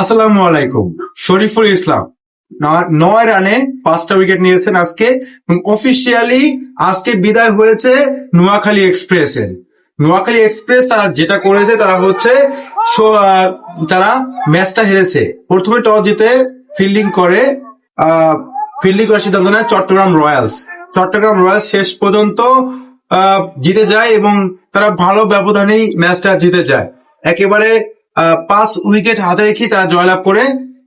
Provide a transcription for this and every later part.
আসসালামু আলাইকুম। শরীফুল ইসলাম। নয় রানে পাঁচটা উইকেট নিয়েছেন আজকে। অফিসিয়ালি আজকে বিদায় হয়েছে নোয়াখালী এক্সপ্রেসের নোয়াখালী এক্সপ্রেস তারা যেটা করেছে, তারা হচ্ছে তারা ম্যাচটা হেরেছে। প্রথমে টস জিতে ফিল্ডিং করে ফিল্ডিং করার সিদ্ধান্ত নেয় চট্টগ্রাম রয়্যালস। চট্টগ্রাম রয়্যালস শেষ পর্যন্ত জিতে যায় এবং তারা ভালো ব্যবধানেই ম্যাচটা জিতে যায়। একেবারে পাঁচ উইকেট হাতে রেখে তারা জয়লাভ করে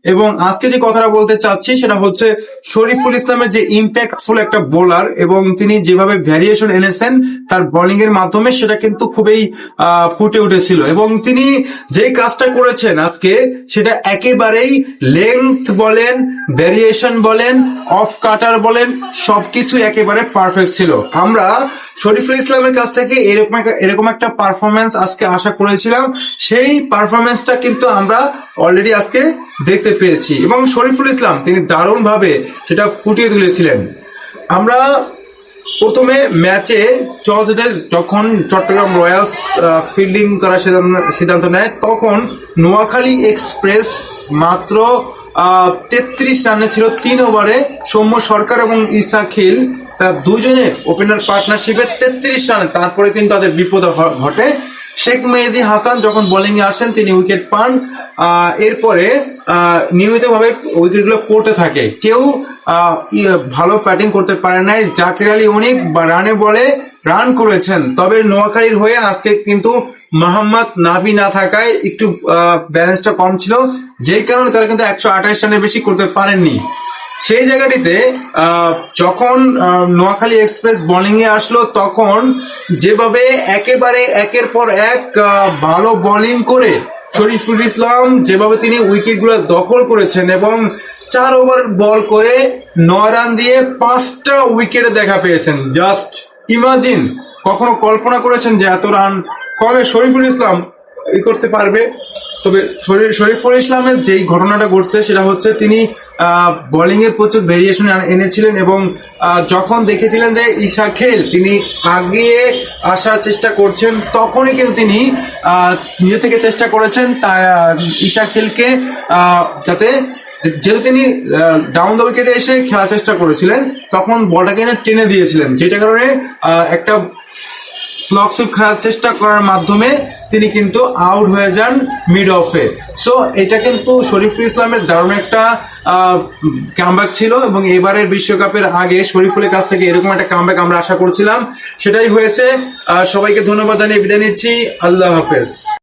এবং আজকে যে কথাটা বলতে চাচ্ছি সেটা হচ্ছে শরীফুল ইসলামের যে ইম্প্যাক্টফুল একটা বোলার এবং তিনি যেভাবে ভ্যারিয়েশন এনেছেন তার বোলিং এর মাধ্যমে সেটা কিন্তু খুবই ফুটে উঠেছিল। এবং তিনি যে কাজটা করেছেন আজকে সেটা একেবারেই লেংথ বলেন ভ্যারিয়েশন বলেন অফ কাটার বলেন, সবকিছু একেবারে পারফেক্ট ছিল। আমরা শরীফুল ইসলামের কাছ থেকে এরকম একটা এরকম একটা পারফরমেন্স আজকে আশা করেছিলাম। সেই পারফরমেন্সটা কিন্তু আমরা অলরেডি আজকে দেখতে পেয়েছি। এবং শরীফুল ইসলাম, তিনি দারুণ ভাবে সেটা ফুটিয়ে তুলেছিলেন। আমরা প্রথমে ম্যাচে টস যখন চট্টগ্রাম রয়্যালস ফিল্ডিং করার সিদ্ধান্ত- নেয়, তখন নোয়াখালী এক্সপ্রেস মাত্র তেত্রিশ রানে ছিল তিন ওভারে সৌম্য সরকার এবং ইসা খিল। তারা দুজনে ওপেনার পার্টনারশিপে তেত্রিশ রানে, তারপরে কিন্তু তাদের বিপদ ঘটে। শেখ মেহেদি হাসান যখন বোলিং এ আসেন, তিনি উইকেট পান। এরপরে নিয়মিতভাবে উইকেটগুলো পড়তে থাকে। কেউ ভালো ব্যাটিং করতে পারে নাই। জাকির আলী অনেক রানে বলে রান করেছেন। তবে নোয়াখালীর হয়ে আজকে কিন্তু মোহাম্মদ নাবি না থাকায় একটু ব্যালেন্সটা কম ছিল। যেই কারণে তারা কিন্তু একশো আঠাশ রানের বেশি করতে পারেননি। সেই জায়গাটিতে যখন নোয়াখালী এক্সপ্রেস বোলিং এ আসলো, তখন যেভাবে একেবারে একের পর এক ভালো বোলিং করে শরীফুল ইসলাম, যেভাবে তিনি উইকেটগুলো দখল করেছেন এবং চার ওভার বল করে নয় রান দিয়ে পাঁচটা উইকেটে দেখা পেয়েছেন। জাস্ট ইমাজিন, কখনো কল্পনা করেছেন যে এত রান কমে শরীফুল ইসলাম ই করতে পারবে? তবে শরী- শরীফুল ইসলামের যেই ঘটনাটা ঘটছে সেটা হচ্ছে তিনি বোলিং এর প্রচুর ভেরিয়েশন এনেছিলেন এবং যখন দেখেছিলেন যে ঈশা খেল, তিনি আগিয়ে আসার চেষ্টা করছেন, তখনই কিন্তু তিনি নিজে থেকে চেষ্টা করেছেন তা, ঈশা খেলকে যাতে যেহেতু তিনি ডাউন দ্য উইকেটে এসে খেলার চেষ্টা করেছিলেন, তখন বলটাকে টেনে দিয়েছিলেন, যেটা কারণে একটা স্লক সুইপ খেলার চেষ্টা করার মাধ্যমে তিনি কিন্তু আউট হয়ে যান মিড অফে সো এটা কিন্তু শরীফুল ইসলামের দারুণ একটা কামব্যাক ছিল এবং এবারের বিশ্বকাপের আগে শরীফুলের কাছ থেকে এরকম একটা কামব্যাক আমরা আশা করছিলাম। সেটাই হয়েছে। সবাইকে ধন্যবাদ জানিয়ে বিদায় নিচ্ছি। আল্লাহ হাফেজ।